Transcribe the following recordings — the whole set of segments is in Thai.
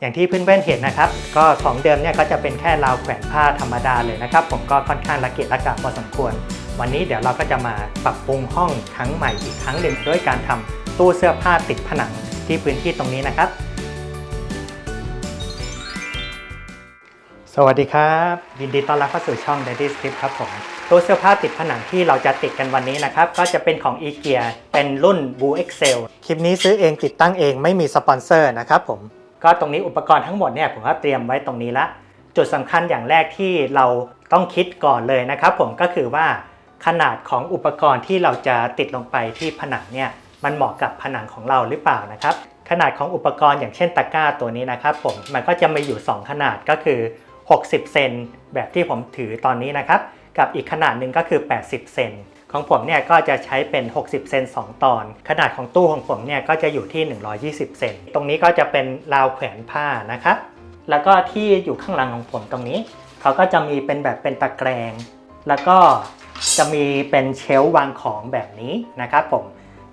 อย่างที่เพื่อนๆเห็นนะครับ ก็ของเดิมเนี่ยก็จะเป็นแค่ราวแขวนผ้าธรรมดาเลยนะครับ ผมก็ค่อนข้างละเกะละกะพอสมควร วันนี้เดี๋ยวเราก็จะมาปรับปรุงห้องครั้งใหม่อีกครั้งหนึ่งด้วยการทำตู้เสื้อผ้าติดผนังที่พื้นที่ตรงนี้นะครับ สวัสดีครับ ยินดีต้อนรับเข้าสู่ช่อง Daddy Strip ครับผมตู้เสื้อผ้าติดผนังที่เราจะติดกันวันนี้นะครับ ก็จะเป็นของ IKEA เป็นรุ่น Blue Excel คลิปนี้ซื้อเองติดตั้งเองไม่มีสปอนเซอร์นะครับผม ก็ตรงนี้อุปกรณ์ทั้งหมดเนี่ยผมก็เตรียมไว้ตรงนี้ละ จุดสำคัญอย่างแรกที่เราต้องคิดก่อนเลยนะครับ ผมก็คือว่าขนาดของอุปกรณ์ที่เราจะติดลงไปที่ผนังเนี่ยมันเหมาะกับผนังของเราหรือเปล่านะครับ ขนาดของอุปกรณ์อย่างเช่นตะกร้าตัวนี้นะครับ ผมมันก็จะมีอยู่ 2 ขนาดก็คือ 60 เซนแบบที่ผมถือตอนนี้นะครับ กับอีกขนาดหนึ่งก็คือ 80 เซน ของผมเนี่ยก็จะใช้เป็น 60 เซน 2 ตอน ขนาดของตู้ของผมเนี่ยก็จะอยู่ที่ 120 เซน ตรงนี้ก็จะเป็นราวแขวนผ้านะครับ แล้วก็ที่อยู่ข้างหลังของผมตรงนี้ เขาก็จะมีเป็นแบบเป็นตะแกรง แล้วก็จะมีเป็นเชลวางของแบบนี้นะครับผม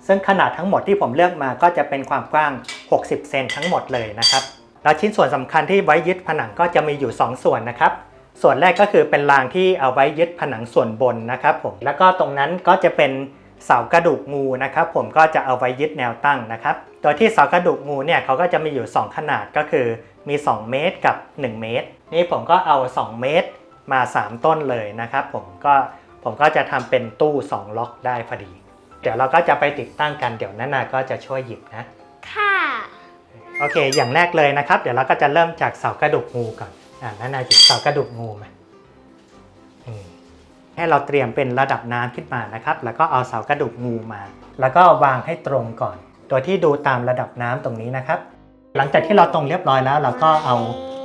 ซึ่งขนาดทั้งหมดที่ผมเลือกมาก็จะเป็นความกว้าง 60 เซนทั้งหมดเลยนะครับ แล้วชิ้นส่วนสำคัญที่ไว้ยึดผนังก็จะมีอยู่ 2 ส่วนนะครับ ส่วนแรกก็คือเป็นรางที่เอาไว้ยึดผนังส่วนบนนะครับผมแล้วก็ตรงนั้นก็จะเป็นเสากระดูกงูนะครับผมก็จะเอาไว้ยึดแนวตั้งนะครับโดยที่เสากระดูกงูเนี่ยเขาก็จะมีอยู่ 2 ขนาดก็คือมี 2 เมตรกับ 1 เมตร นี่ผมก็เอา 2 เมตรมา 3 ต้นเลยนะครับผมก็ผมก็จะทำเป็นตู้ 2 ล็อกได้พอดี เดี๋ยวเราก็จะไปติดตั้งกันเดี๋ยวนานาก็จะช่วยหยิบนะ ค่ะ โอเค อย่างแรกเลยนะครับ เดี๋ยวเราก็จะเริ่มจากเสากระดูกงูก่อน อ่านั่นนายจิบเสากระดูกงูมาอืมให้เราเตรียมเป็นระดับน้ำขึ้นมานะครับ แล้วก็เอาเสากระดูกงูมา แล้วก็วางให้ตรงก่อน โดยที่ดูตามระดับน้ำตรงนี้นะครับ หลังจากที่เราตรงเรียบร้อยแล้ว เราก็เอา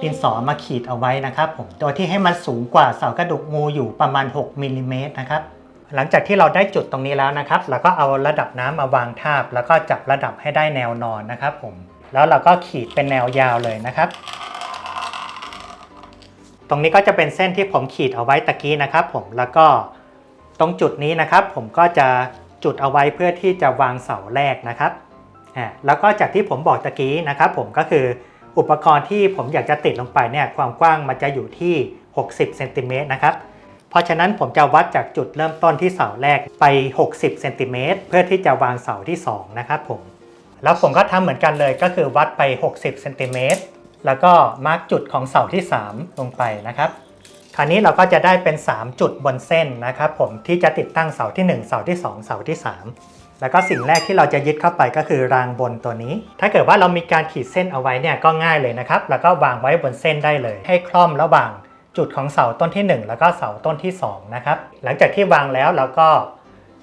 ดินสอมาขีดเอาไว้นะครับผม โดยที่ให้มันสูงกว่าเสากระดูกงูอยู่ประมาณ 6มิลลิเมตรนะครับ หลังจากที่เราได้จุดตรงนี้แล้วนะครับ เราก็เอาระดับน้ำมาวางทาบ แล้วก็จับระดับให้ได้แนวนอนนะครับผม แล้วเราก็ขีดเป็นแนวยาวเลยนะครับ รงนี้ก็จะเป็นเส้นที่ผมขีดเอาไว้ตะกี้นะครับผมแล้วก็ตรงจุดนี้นะครับผมก็จะจุดเอาไว้เพื่อที่จะวางเสาแรกนะครับอ่าแล้วก็จากที่ผมบอกตะกี้นะครับผมก็คืออุปกรณ์ที่ผมอยากจะติดลงไปเนี่ยความกว้างมันจะอยู่ที่ 60เซนติเมตรนะครับเพราะฉะนั้นผมจะวัดจากจุดเริ่มต้นที่เสาแรกไป 60เซนติเมตรเพื่อที่จะวางเสาที่ 2 นะครับผมแล้วผมก็ทำเหมือนกันเลยก็คือวัดไป 60เซนติเมตร แล้วก็มาร์กจุดของเสาที่ 3 ลงไปนะครับ คราวนี้เราก็จะได้เป็น 3 จุดบนเส้นนะครับ ผมที่จะติดตั้งเสาที่ 1 เสาที่ 2 เสาที่ 3 แล้วก็สิ่งแรกที่เราจะยึดเข้าไปก็คือรางบนตัวนี้ ถ้าเกิดว่าเรามีการขีดเส้นเอาไว้เนี่ยก็ง่ายเลยนะครับ แล้วก็วางไว้บนเส้นได้เลย ให้คล่อมระหว่างจุดของเสาต้นที่ 1 แล้วก็เสาต้นที่ 2 นะครับ หลังจากที่วางแล้วเราก็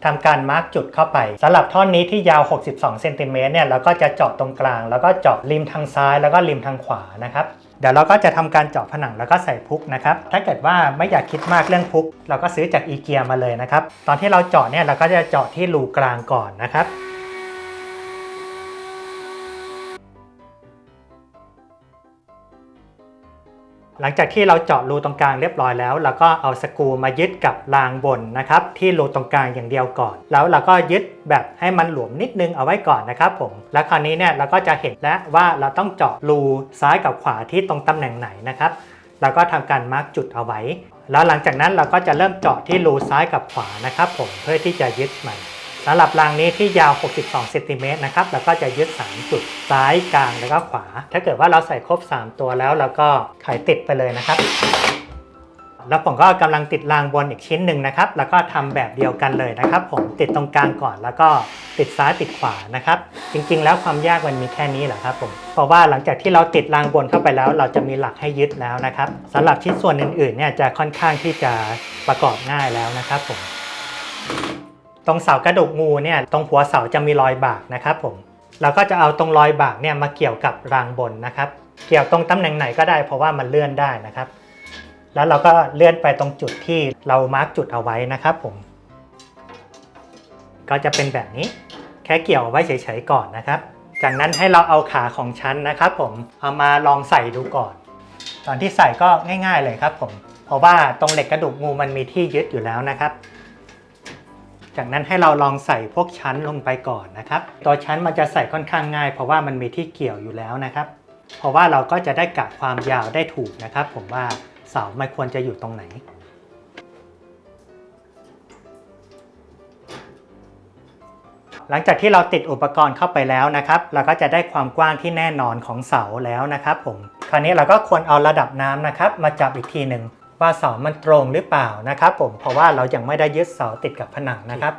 ทำการมาร์กจุดเข้าไปสำหรับท่อนนี้ที่ยาว 62เซนติเมตรเนี่ยเราก็จะเจาะตรงกลาง แล้วก็เจาะริมทางซ้ายแล้วก็ริมทางขวานะครับเดี๋ยวเราก็จะทำการเจาะผนังแล้วก็ใส่พุกนะครับ ถ้าเกิดว่าไม่อยากคิดมากเรื่องพุก เราก็ซื้อจากอีเกียมาเลยนะครับ ตอนที่เราเจาะเนี่ยเราก็จะเจาะที่รูกลางก่อนนะครับ หลังจากที่เราเจาะรูตรงกลางเรียบร้อยแล้วเราก็เอาสกรูมายึดกับรางบนนะครับที่รูตรงกลางอย่างเดียวก่อน แล้วเราก็ยึดแบบให้มันหลวมนิดนึงเอาไว้ก่อนนะครับผมแล้วคราวนี้เนี่ยเราก็จะเห็นแล้วว่าเราต้องเจาะรูซ้ายกับขวาที่ตรงตำแหน่งไหนนะครับเราก็ทำการมาร์กจุดเอาไว้ แล้วหลังจากนั้นเราก็จะเริ่มเจาะที่รูซ้ายกับขวานะครับผมเพื่อที่จะยึดมัน สำหรับรางนี้ที่ยาว 62เซนติเมตรนะครับ แล้วก็จะยึด 3 จุด ซ้ายกลางแล้วก็ขวา ถ้าเกิดว่าเราใส่ครบ 3 ตัวแล้วเราก็ไขติดไปเลยนะครับ แล้วผมก็กำลังติดรางบนอีกชิ้นหนึ่งนะครับ แล้วก็ทำแบบเดียวกันเลยนะครับ ผมติดตรงกลางก่อน แล้วก็ติดซ้ายติดขวานะครับ จริง ๆ แล้วความยากมันมีแค่นี้แหละครับผม เพราะว่าหลังจากที่เราติดรางบนเข้าไปแล้ว เราจะมีหลักให้ยึดแล้วนะครับสำหรับชิ้นส่วนอื่นๆเนี่ยจะค่อนข้างที่จะประกอบง่ายแล้วนะครับผม ตรงเสากระดูกงูเนี่ยตรงหัวเสาจะมีรอยบากนะครับผมเราก็จะเอาตรงรอยบากเนี่ยมาเกี่ยวกับรางบนนะครับ เกี่ยวตรงตำแหน่งไหนก็ได้เพราะว่ามันเลื่อนได้นะครับ แล้วเราก็เลื่อนไปตรงจุดที่เรามาร์กจุดเอาไว้นะครับผม ก็จะเป็นแบบนี้แค่เกี่ยวเอาไว้เฉยๆก่อนนะครับ จากนั้นให้เราเอาขาของชั้นนะครับผมเอามาลองใส่ดูก่อน ตอนที่ใส่ก็ง่าย ๆเลยครับผม เพราะว่าตรงเหล็กกระดูกงูมันมีที่ยึดอยู่แล้วนะครับ จากนั้นให้เราลองใส่พวกชั้นลงไปก่อนนะครับ ตัวชั้นมันจะใส่ค่อนข้างง่าย เพราะว่ามันมีที่เกี่ยวอยู่แล้วนะครับ เพราะว่าเราก็จะได้กะความยาวได้ถูกนะครับ ผมว่าเสามันควรจะอยู่ตรงไหนหลังจากที่เราติดอุปกรณ์เข้าไปแล้วนะครับ เราก็จะได้ความกว้างที่แน่นอนของเสาแล้วนะครับ ผม คราวนี้เราก็ควรเอาระดับน้ำนะครับ มาจับอีกทีหนึ่ง ว่าเสามันตรงหรือเปล่านะครับผมเพราะว่าเรายังไม่ได้ยึดเสาติดกับผนังนะครับ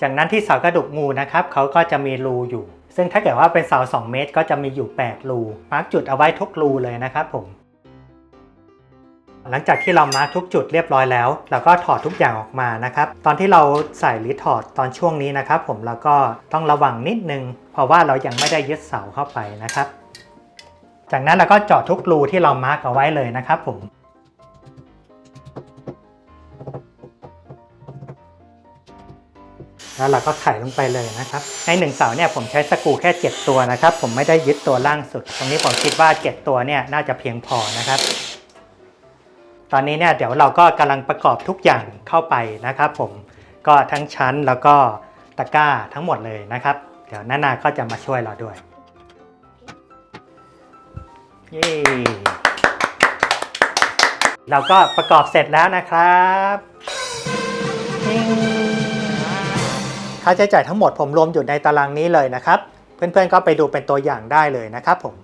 จากนั้นที่เสากระดูกงูนะครับเขาก็จะมีรูอยู่ ซึ่งถ้าเกิดว่าเป็นเสา 2 เมตร ก็จะมีอยู่ 8 รูมาร์กจุดเอาไว้ทุกรูเลยนะครับผมหลังจากที่เรามาร์กทุกจุดเรียบร้อยแล้ว เราก็ถอดทุกอย่างออกมานะครับ ตอนที่เราใส่หรือถอดตอนช่วงนี้นะครับ ผมเราก็ต้องระวังนิดนึง เพราะว่าเรายังไม่ได้ยึดเสาเข้าไปนะครับ จากนั้นเราก็เจาะทุกรูที่เรามาร์กเอาไว้เลยนะครับผม แล้วเราก็ไขลงไปเลยนะครับ ในหนึ่งเสาเนี่ยผมใช้สกรูแค่ 7 ตัวนะครับ ผมไม่ได้ยึดตัวล่างสุด ตรงนี้ผมคิดว่า 7 ตัวเนี่ยน่าจะเพียงพอนะครับ ตอนนี้เนี่ยเดี๋ยวเราก็กำลังประกอบทุกอย่างเข้าไปนะครับ ผมก็ทั้งชั้นแล้วก็ตะกร้าทั้งหมดเลยนะครับ เดี๋ยวนานาก็จะมาช่วยเราด้วย เย้เราก็ประกอบเสร็จแล้วนะครับติ๊งค่าใช้จ่ายทั้งหมดผมรวมอยู่ในตารางนี้เลยนะครับ เพื่อนๆก็ไปดูเป็นตัวอย่างได้เลยนะครับผม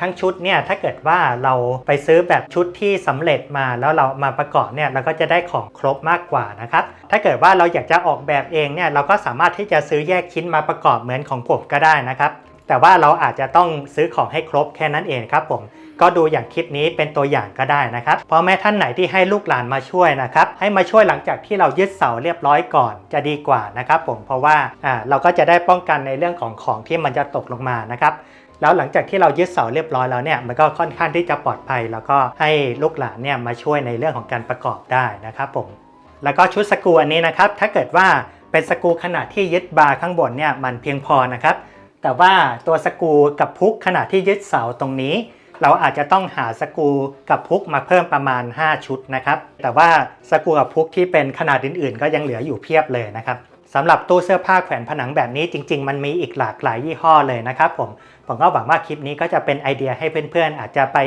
ทั้งชุดเนี่ยถ้าเกิดว่าเราไปซื้อแบบชุดที่สำเร็จมาแล้วเรามาประกอบเนี่ยเราก็จะได้ของครบมากกว่านะครับถ้าเกิดว่าเราอยากจะออกแบบเองเนี่ยเราก็สามารถที่จะซื้อแยกชิ้นมาประกอบเหมือนของผมก็ได้นะครับ แต่ว่าเราอาจจะต้องซื้อของให้ครบแค่นั้นเองครับผมก็ดูอย่างคลิปนี้เป็นตัวอย่างก็ได้นะครับพราะแม่ท่านไหนที่ให้ลูกหลานมาช่วยนะครับให้มาช่วยหลังจากที่เรายึดเสาเรียบร้อยก่อนจะดีกว่านะครับผมเพราะว่าอ่าเราก็จะได้ป้องกันในเรื่องของของที่มันจะตกลงมานะครับแล้วหลังจากที่เรายึดเสาเรียบร้อยแล้วเนี่ยมันก็ค่อนข้างที่จะปลอดภัย แล้วก็ให้ลูกหลานเนี่ยมาช่วยในเรื่องของการประกอบได้นะครับผมแล้วก็ชุดสกูอันนี้นะครับถ้าเกิดว่าเป็นสกูขนาดที่ยึดบาร์ข้างบนเนี่ยมันเพียงพอนะครับ แต่ว่าตัวสกูกับพุกขนาดที่ยึดเสาตรงนี้ เราอาจจะต้องหาสกูกับพุกมาเพิ่มประมาณ 5 ชุดนะครับ แต่ว่าสกูกับพุกที่เป็นขนาดอื่นๆ ก็ยังเหลืออยู่เพียบเลยนะครับ สำหรับตู้เสื้อผ้าแขวนผนังแบบนี้จริง ๆ มันมีอีกหลากหลายยี่ห้อเลยนะครับผม ผมก็หวังว่าคลิปนี้ก็จะเป็นไอเดียให้เพื่อนๆ อาจจะไป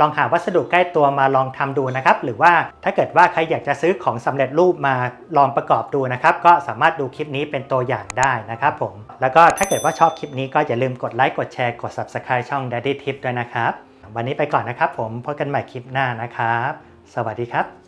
ลองหาวัสดุใกล้ตัวมาลองทำดูนะครับ หรือว่าถ้าเกิดว่าใครอยากจะซื้อของสำเร็จรูปมาลองประกอบดูนะครับ ก็สามารถดูคลิปนี้เป็นตัวอย่างได้นะครับผม แล้วก็ถ้าเกิดว่าชอบคลิปนี้ก็อย่าลืมกดไลค์กดแชร์กด Subscribe ช่อง Daddy Tip ด้วยนะครับ วันนี้ไปก่อนนะครับผมพบกันใหม่คลิปหน้านะครับ สวัสดีครับ